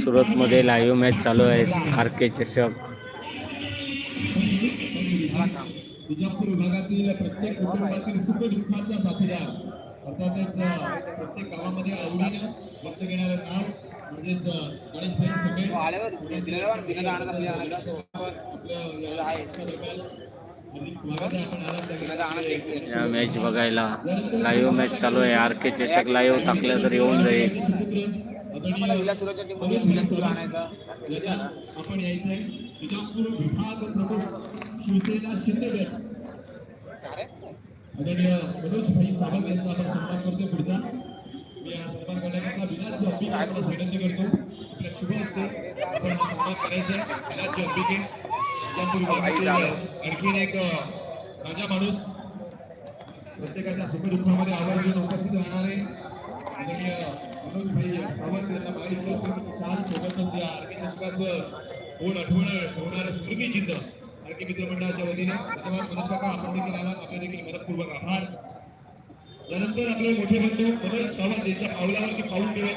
सुरतमध्ये live match चालू आहे R K चषक. विभागातील प्रत्येक कुटुंबातील सुख दुःखाचा साथीदार. अर्थातच प्रत्येक गावामध्ये आवडीनं व्यक्त घेणारं नाव म्हणजेच गणेशभाई प्लेट. या मॅच बघायला. लाईव्ह मॅच चालू आहे. आर के चषक लाईव्ह टाकलं तर येऊन जाईल. सुपुत्र मला आदरणीय विलास सुराच्या टीममध्ये विलास सुरा आणायचा. आपण यायचंय विजापूर विभाग प्रमुख शिवसेना शिंदेगड आदरणीय मनोज भाई सावंत यांचा आपण सन्मान करतो पुढचा. मी हा सन्मान करण्याकरता विलास आपल्याला विनंती करतो. आपल्या शुभ हस्ते आपण हा सन्मान करायचा आहे विलास विजापूर विभागातील आणखीन एक राजा माणूस. प्रत्येकाच्या सुखदुःखामध्ये आवर्जून उपस्थित राहणारे आदरणीय मनोज भाई सावंत यांना मागितलं छान सोबतच या आर्मी चषकाचं कोण आठवण ठेवणारं स्मृती चिन्ह आर्मी मित्रमंडळाच्या वतीने. धन्यवाद मनोज काका आपण देखील आलात आपले देखील मनपूर्वक आभार. यानंतर आपले मोठे बंधू मनोज सावंत यांच्या पावलावरची पाऊल ठेवत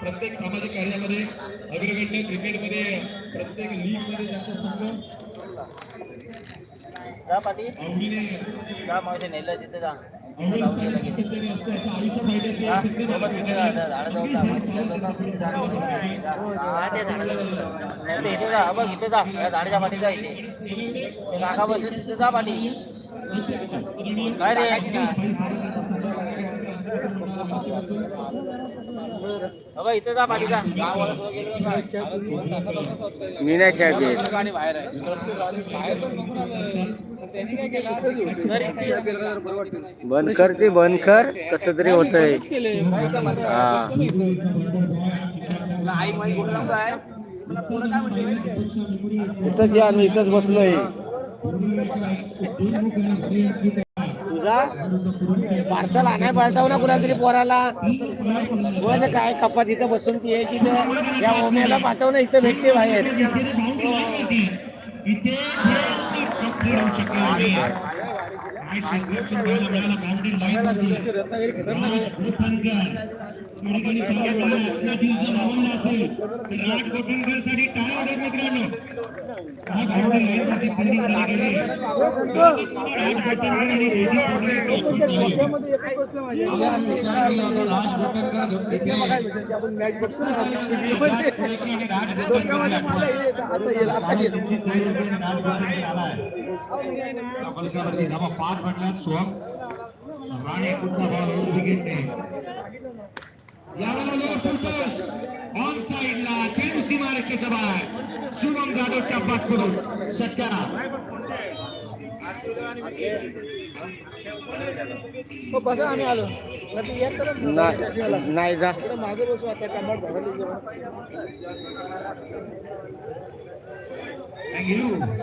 प्रत्येक सामाजिक कार्यामध्ये अग्रगण्य क्रिकेटमध्ये प्रत्येक लीगमध्ये त्यांचा संघ आवडीने तिथे जा. हा, हा बघ इथे जा झाडाच्या पाठी जा इथे. काका बसले तिथे जा पाठी. काय रे? अबा इथे जा पाठी जा. मी नाही चहा बाहेर आहे. त्यांनी काय केलं बरं वाटतं. बंद कर ते बंद कर. कसं तरी हा. आई नव्हतं आहे मला पोरं काय म्हणते इथंच या मी इथंच बसलोय. तुझा पार्सल आणाय पाठव ना कुणातरी पोराला? बोल काय कपात इथं बसून पियायची तर या ओम्याला पाठव ना इथं भेटते बाहेर. इथे काय संरक्षण व्हायला मिळालं बाउंड्री लाईन होती राज थोडी कधी पाहायला आपला दिल जर भावंड असेल तर राज कोठणकरसाठी टाळ्या वाजत मित्रांनो हा बाउंड्री लाईन वरती फिल्डिंग झाली गेली राज कोठणकर आणि रेडी. आम्हाला विचार केला होता राज कोठणकर धमकीचे राज कुरेशी आणि राज कोठणकर या फलकावरती राणे पुढचा बॉल विकेटने यावेळेला फुलटॉस ऑन साइडला चेंडू सीमारेषेच्या बाहेर. शुभम जाधवच्या पाठकडून षटकारा बघा आम्ही आलो. ना- नाही जा. मागे बसू आता कमर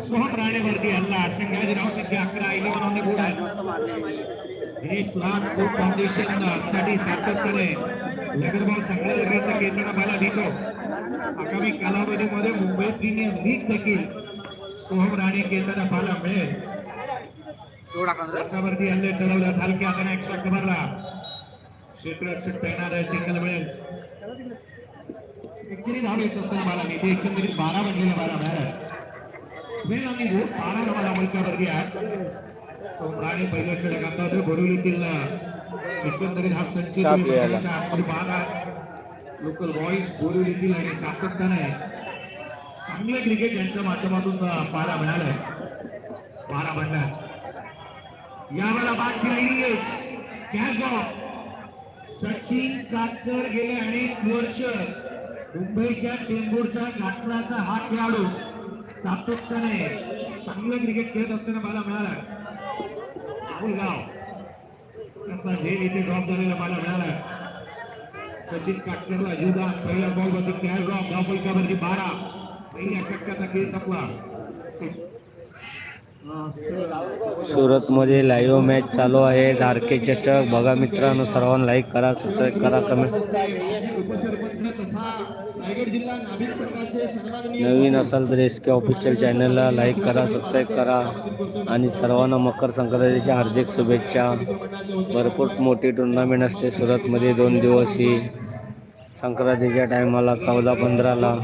सोहम राणेवरती हल्ला संघाजीराव संख्या अकरा इलेव्हन ऑन बोर्ड आहे दिनेश लाल स्पोर्ट फाउंडेशनसाठी सातत्याने बॉल चांगल्या दर्जाचा खेळताना पाहायला देतो आगामी कालावधीमध्ये मुंबई प्रीमियर लीग देखील सोहम राणे खेळताना पाहायला मिळेल. त्याच्यावरती हल्ले चढवल्यात हलक्या हाताने एक शॉट मारला क्षेत्ररक्षक तैनात आहे सिंगल मिळेल एकेरी धाव येत असताना मला नेते एकंदरीत बारा बनलेला बारा बाहेर. वेल आणि गोल बारा धावाला मुलकावरती आहे. सोमराणे पहिल्या षटकात होते. बोरिवलीतील एकंदरीत हा संचित आतमध्ये भाग आहे. लोकल बॉईज बोरिवलीतील आणि सातत्याने चांगले क्रिकेट यांच्या माध्यमातून पाहायला मिळालंय. बारा बनणार यावेळेला बादची लिनिएज कॅश ऑफ सचिन काटकर गेले अनेक वर्ष. मुंबईच्या चेंबूरच्या घाटलाचा हा खेळाडू. सातत्याने चांगलं क्रिकेट खेळत असताना मला मिळाला. राहुल गाव. त्याचा झेल इथे ड्रॉप झालेला मला मिळाला. सचिन काटकरला अजिदा पहिल्या बॉल वरती कॅश ड्रॉप धावपलकावरती बारा. पहिल्या षटकाचा खेळ संपला. सुरतमध्ये लाईव्ह मॅच चालू आहे. धारके चषक. बघा मित्रांनो सर्वांना लाईक करा सबस्क्राईब करा कमेंट नवीन असाल तर एस के ऑफिशियल चॅनलला लाईक करा सबस्क्राईब करा. आणि सर्वांना मकर संक्रांतीच्या हार्दिक शुभेच्छा. भरपूर मोठी टुर्नामेंट असते सुरतमध्ये दोन दिवस ही संक्रांतीच्या टायमाला चौदा पंधराला.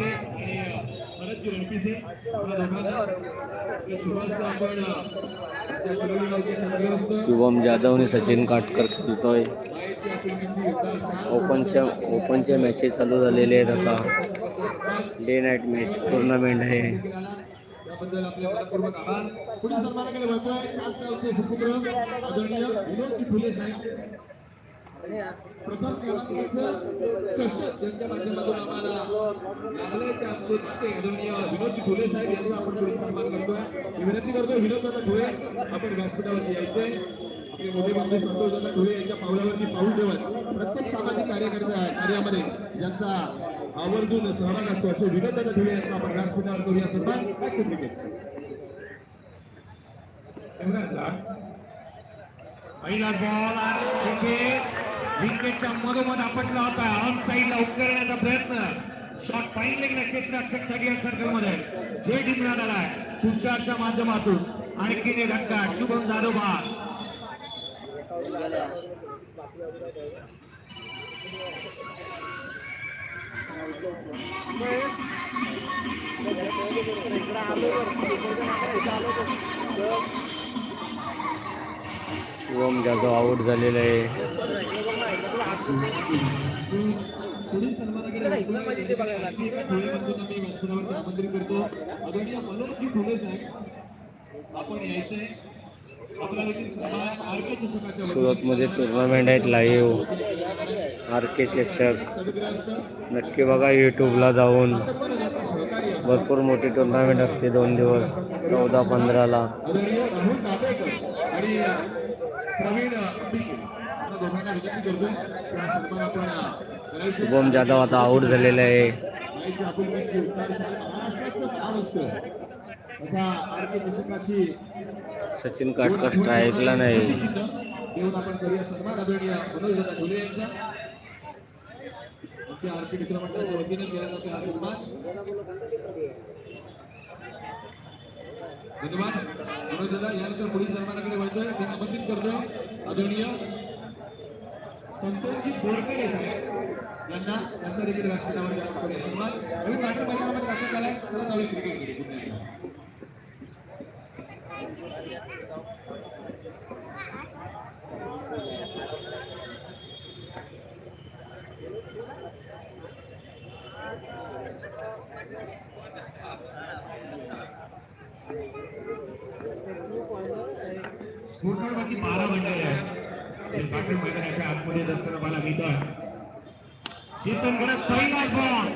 शुभम जाधव आणि सचिन काटकर खेळतोय. ओपनच्या ओपनच्या मॅचेस चालू झालेले आहेत आता. डे नाईट मॅच टुर्नामेंट आहे. त्याबद्दल आपले आभार. पुढील प्रथम क्रमांकाचं चषक ज्यांच्या माध्यमातून आम्हाला लाभलंय ते आमचे नाते आदरणीय विनोदजी साहेब यांचा आपण पुढील सन्मान करतोय विनंती करतोय विनोद दादा आपण व्यासपीठावरती यायचंय आपले मोठे बंधू संतोष दादा ठोळे यांच्या पावलावरती पाऊल ठेवत प्रत्येक सामाजिक कार्यकर्त्या कार्यामध्ये ज्यांचा आवर्जून सहभाग असतो असे विनोद दादा ठोळे यांचा आपण व्यासपीठावर करूया सन्मान Back. पहिला बॉल आणि विकेटच्या मधोमध आपटला होता. ऑन साईडला उकरण्याचा प्रयत्न. शॉट पाहिजे लेगला क्षेत्ररक्षक थर्ड सर्कलमध्ये? जे टिमला आलाय तुषारच्या माध्यमातून. आणखीन एक धक्का. शुभम जाधव बाद ओम जाधव आऊट झालेलं आहे. सुरतमध्ये टुर्नामेंट आहेत लाईव्ह आर के चषक. नक्की बघा यूट्यूबला जाऊन. भरपूर मोठी टुर्नामेंट असते दोन दिवस चौदा पंधराला. प्रवीण अंबिके या दोघांना विनंती करतोय त्या सन्मान आपण करायचं शुभम जाधव आता आऊट झालेला आहे मायेची आपुलकीची उद्गारशाली महाराष्ट्राचं नाव असतं तथा आर के चषकाची सचिन काटकर स्ट्राईकला नाही देऊन आपण करूया सन्मान आदरणीय मनोज दादा ढोले यांचा आमच्या आरती मित्रमंडळाच्या वतीने केला जातो हा सन्मान धन्यवाद. मनोज दादा यानंतर पुढील सन्मानाकडे वळतोय. मी आमंत्रित करतो आदरणीय संतोषजी बोरकडे साहेब यांना त्यांचा देखील व्यासपीठावर आपण करूया सन्मान. नवीन नाटक मैदानामध्ये दाखल झालाय चला जाऊया क्रिकेट. स्कूटर बाकी बारा बनलेले आहेत. हे साखर मैदानाच्या आतमध्ये दर्शन मला मिळतं चेतन करत पहिला बॉल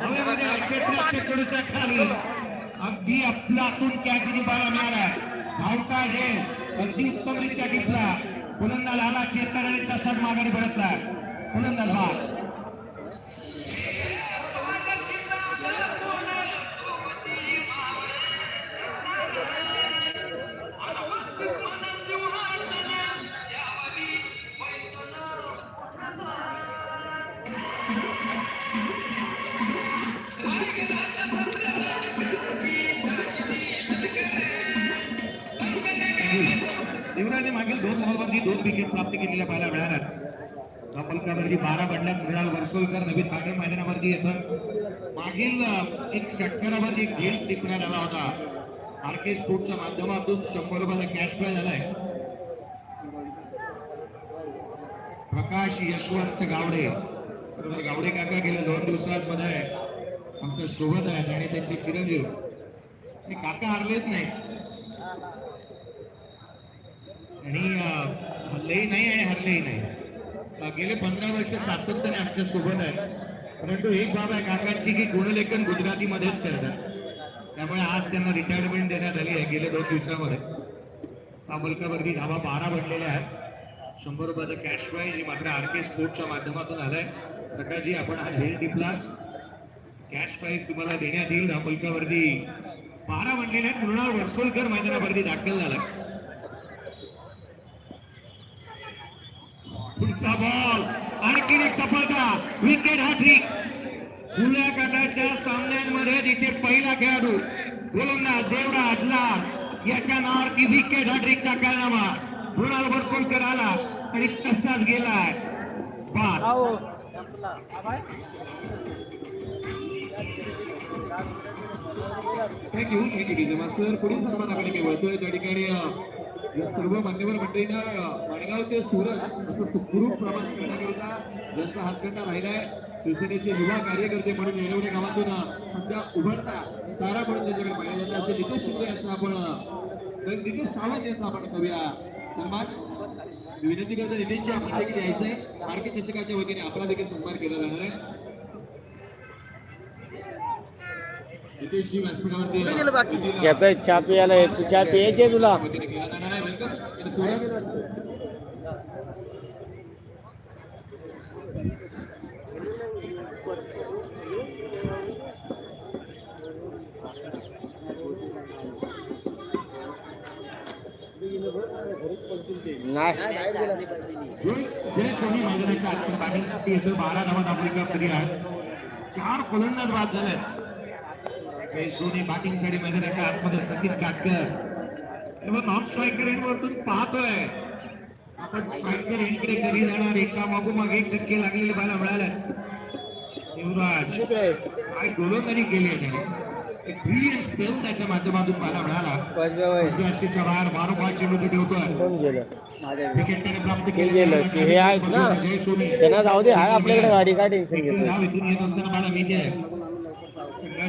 हवेमध्ये क्षेत्राच्या चढूच्या खाली. अगदी अफलातून कॅचची बाला मिळाला. धावता झेल अगदी उत्तमरित्या टिपला. फुलंदाज आला. चेतन आणि तसाच माघारी परतला. फुलंदाज भाग मागील दोन विकेट प्राप्त केलेल्या पाहायला मिळाल्यात. अमलकावरती बारा बंडक मृणाल वर्सोलकर नवीन पाटील मैदानावरती येतं मागील एक षटकारावरती एक झेल टिपण्यात आला होता. आर के स्पोर्टच्या माध्यमातून शंभर रुपयाचा कॅश प्राईज आलाय. प्रकाश यशवंत गावडे. तर गावडे काका गेल्या दोन दिवसात मध्ये आमच्यासोबत आहेत आणि त्यांचे चिरंजीव. हे काका हरलेच नाही. आणि हल्लेही नाही आणि हरलेही नाही. गेले पंधरा वर्ष सातत्याने आमच्यासोबत आहेत. परंतु एक बाब आहे काकांची की गुणलेखन गुजरातीमध्येच करतात. त्यामुळे आज त्यांना रिटायरमेंट देण्यात आली आहे गेल्या दोन दिवसामध्ये. हा अमलकावरती धावा बारा बनलेल्या आहेत. शंभर रुपयाचा कॅश प्राईज ही मात्र आर के स्पोर्टच्या माध्यमातून आलाय. प्रकाशजी आपण हा झेल टिपला कॅश प्राईज तुम्हाला देण्यात येईल. अमलकावरती बारा बनलेल्या आहेत. मृणाल वर्सोलकर मैदानावरती दाखल झाला पुढचा बॉल आणखीन एक सफलता. विकेट हॅट्रिक खुल्या गटाच्या सामन्यांमध्ये जिथे पहिला खेळाडू गोलंदाज देवराज लाल याच्या नावावरती विकेट हॅट्रिकचा कारनामा मृणाल वर्सोलकर आला आणि तसाच गेलाय. बाद थँक्यू थँक्यू डीजे मास्टर पुढील सन्मानाकडे मी वळतोय. त्या ठिकाणी या सर्व मान्यवर मंडळींना अं, ते सुरत असं सुखरूप प्रवास करण्याकरिता ज्यांचा हातखंडा राहिलाय शिवसेनेचे युवा कार्यकर्ते म्हणून येणवणे गावातून सध्या उभरता तारा म्हणून ज्यांच्याकडे पाहिजे जाते असे नितेश शिंदे यांचा आपण तर नितेश सावंत यांचा आपण करूया सन्मान. विनंती करतो नितेशची आपण देखील यायचंय. मार्के चषकाच्या वतीने आपला देखील सन्मान केला जाणार आहे. नितेशजी चहा प्यायला येतो चहा प्यायची आहे तुला. नाही. जय जय मैदानाच्या आतमध्ये येतो बारा धावा दाखवली तरी चार फलंदाज बाद झाले जय सोनी बॅटिंगसाठी मैदानाच्या आतमध्ये सचिन काटकर. तेव्हा नॉन स्ट्रायकर एंड वरतून पाहतोय. आपण स्ट्रायकर एंडकडे कधी जाणार? एका मागोमाग एक धक्के लागलेले पाहायला मिळाले. युवराज काय गोलंदाजी केली आहे त्याने? ब्रिलियंट स्पेल त्याच्या माध्यमातून पाहायला मिळाला. पंचवीसशेच्या बाहेर वारंवार चेंडू ठेवतोय विकेट प्राप्त हे केली जय सोनी त्यांना जाऊ दे आपल्याकडे गाडी टेन्शन घेतो धाव इथून येत असताना मला आहे सगळ्या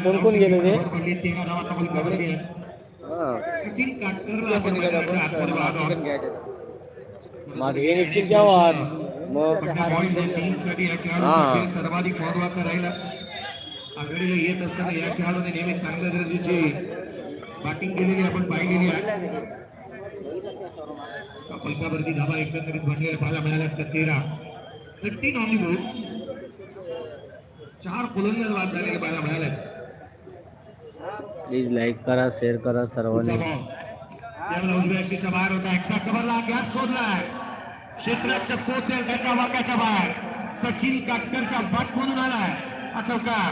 कोण कोण गेले ते? निघतील मग पण त्या हा. खेळ सर्वाधिक महत्त्वाचा राहिला. आघाडीला येत असताना या खेळाडूने नेहमी चांगल्या दर्जाची बॅटिंग केलेली आपण पाहिलेली आहे. फलकावरती धाबा एकंदरीत बनलेला पाहायला मिळाला तर तेरा. थर्टीन ऑन दी चार फलंदाज बाद झालेले पाहायला मिळाले. प्लीज लाईक करा शेअर करा सर्वांनी. त्यावेळेला उजव्या अशीच्या बाहेर होता. एक्स्ट्रा कव्हरला गॅप शोधलाय क्षेत्ररक्षक पोहोचेल त्याच्या वाक्याच्या बाहेर. सचिन काटकरच्या बट म्हणून आलाय. हा चौकार.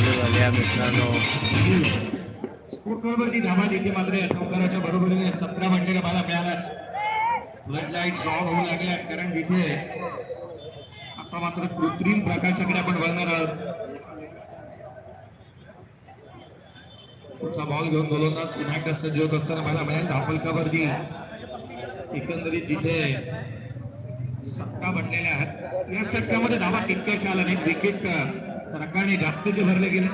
चालू झाल्या मित्रांनो. स्कोरवरती धाबा देते मात्र या चौकाराच्या बरोबरीने सतरा बनलेला मला मिळाला फ्लड लाइट ऑन होऊ लागल्या कारण तिथे आता मात्र कृत्रिम प्रकाशाकडे आपण वळणार आहोत. पुढचा बॉल घेऊन गोलंदाज पुन्हा एकदा सज्ज होत असताना मला मिळेल धापलकावरती एकंदरीत जिथे सत्ता बनलेल्या आहेत. या षटकामध्ये धावा तितक्याशा आला नाही विकेट रकाने जास्तीचे भरले गेले.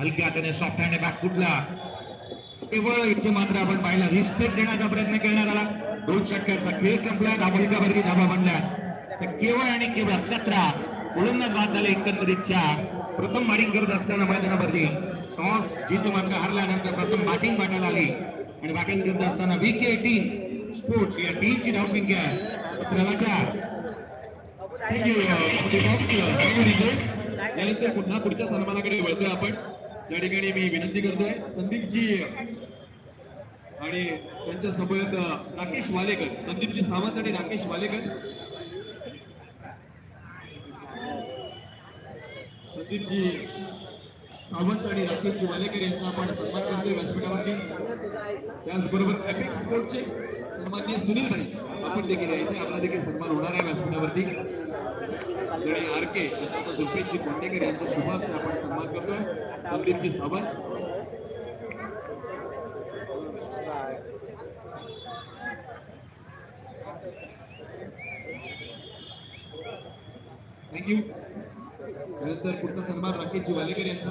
हलक्या हाताने सॉफ्ट हँड बॅक फुटला. केवळ इथे मात्र आपण पाहिला रिस्पेक्ट देण्याचा प्रयत्न करण्यात आला. दोन षटकाचा खेळ संपला धाबलकावरती धाबा बनल्या. तर केवळ आणि केवळ सतरा गोलंदाज बाद झाले एकंदरीत चार प्रथम बॅटिंग करत असताना मैदानावरती टॉस जिथे मात्र हरल्यानंतर प्रथम बॅटिंग बॅटायला आली. आणि बॅटिंग करत असताना विके एटीन स्पोर्ट्स या टीमची धावसंख्या सतराला चार थँक्यू थँक्यू यानंतर पुन्हा पुढच्या सन्मानाकडे वळतोय आपण. या ठिकाणी मी विनंती करतोय संदीपजी आणि त्यांच्यासमोर राकेश वालेकर संदीपजी सावंत आणि राकेश वालेकर. संदीपजी सावंत आणि राकेश वालेकर यांचा आपण सन्मान करतोय व्यासपीठावरती. त्याचबरोबर एपिक स्पोर्टचे सन्माननीय सुनील भाई आपण देखील यायचे आपला देखील सन्मान होणार आहे व्यासपीठावरती. आणि आर के यांचा कोंडेकर यांचा शुभ आपण सन्मान करतोय. संदीपजी सावंत. थँक्यू त्यानंतर पुढचा सन्मान राकेशजी वालेकर यांचा.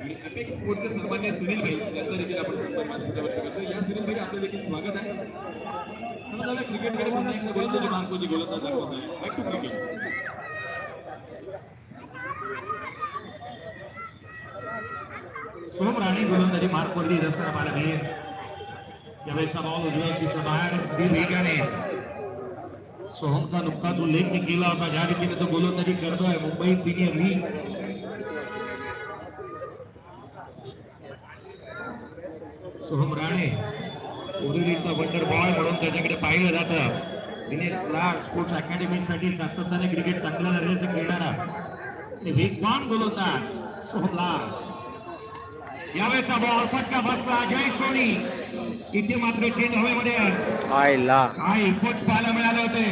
आणि अपेक्स स्पोर्टचे सन्मान्य सुनील भाई यांचा देखील आपण सन्मान व्यासपीठावरती करतो या सुनील भाई आपलं देखील स्वागत आहे. समजा क्रिकेटकडे पुन्हा एकदा गोलंदाजी मार्कोजी गोलंदाज दाखवत आहे? Back to cricket Som Rane गोलंदाजी मार्कवरती रस्ता पाहायला मिळेल. यावेळेचा बॉल उजव्या सीच्या बाहेर अगदी वेगाने सोहमचा नुकताच उल्लेख मी केला होता ज्या रीतीने तो गोलंदाजी करतोय मुंबई प्रीमियर लीग. सोहम राणे उरुलीचा वंडर बॉय म्हणून त्याच्याकडे पाहिलं जातं. दिनेश लाड स्पोर्ट्स अकॅडमीसाठी सातत्याने क्रिकेट चांगल्या दर्जाचं खेळणारा. वेगवान गोलंदाज सोहम लाड. यावेळेचा बॉल फटका बसला अजय सोनी. इथे मात्र चेंज हवेमध्ये काय एकोच पाहायला मिळाले होते.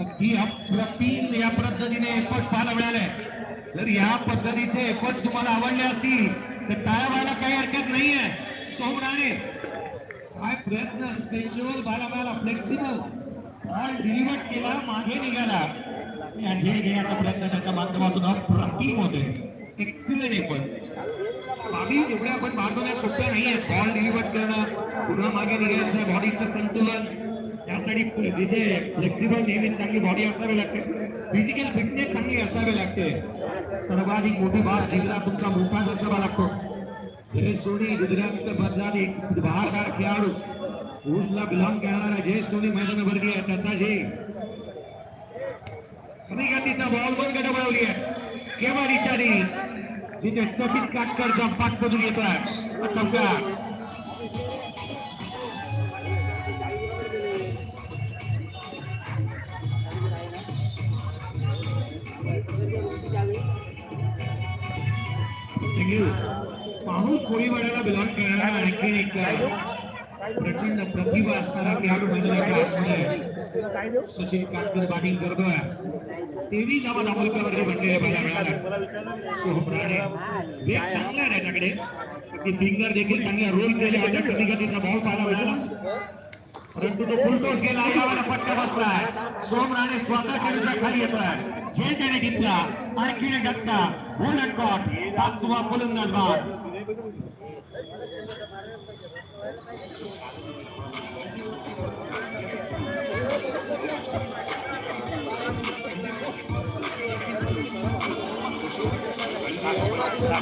अगदी अप्रतिम या पद्धतीने एकोच पाहायला मिळाले. जर या पद्धतीचे एकोच तुम्हाला आवडले असतील तर टाळ्या व्हायला काही हरकत नाहीये. सोम राणे काय प्रयत्न स्ट्रेचेबल बाला बाला फ्लेक्सिबल बॉल डिलिव्हर केला मागे निघाला. आणि झेल घेण्याचा प्रयत्न त्याच्या माध्यमातून अप्रतिम होते एक्सिलेंट एकच बाबी जेवढ्या आपण पाहतो त्या सोप्या नाहीये बॉल डिलिव्हर करणं पुन्हा मागे निघायचं बॉडीचं संतुलन. त्यासाठी जिथे फ्लेक्सिबल नेहमी चांगली बॉडी असावी लागते. फिजिकल फिटनेस चांगली असावी लागते. सर्वाधिक मोठी बाब जिल्हा तुमचा मोठा असावा लागतो. जय सोनी गुजरात मधला एक खेळाडू. ऊसला बिलॉंग करणारा जयेश सोनी मैदान मैदानावरती आहे त्याचा जे कमी गतीचा बॉल पण गट बनवली आहे. केव्हा निशाणी. जिथे सचिन काटकरचा पाठमधून येतोय. चौका. पाहून कोळीवाड्याला बिलॉंग करणारा आणखी एक प्रचंड प्रतिभा असणारा खेळाडू मंडळाच्या आतमध्ये सचिन काटकर बॅटिंग करतोय. तेवीस धावा दाभोलकरवरती बनलेले पाहायला मिळाला. सोहम वेग चांगला आहे त्याच्याकडे. अगदी फिंगर देखील चांगला रोल केले होते कधी कधीचा भाव पाहायला मिळाला. परंतु तो फुलटोस गेला यावेळेला फटका बसलाय. सोम राणे स्वतः चेडूच्या खाली येतोय. झेल त्याने घेतला आणखीने धक्का. गोल्डन कॉट पाचवा फलंदाज बाद. मला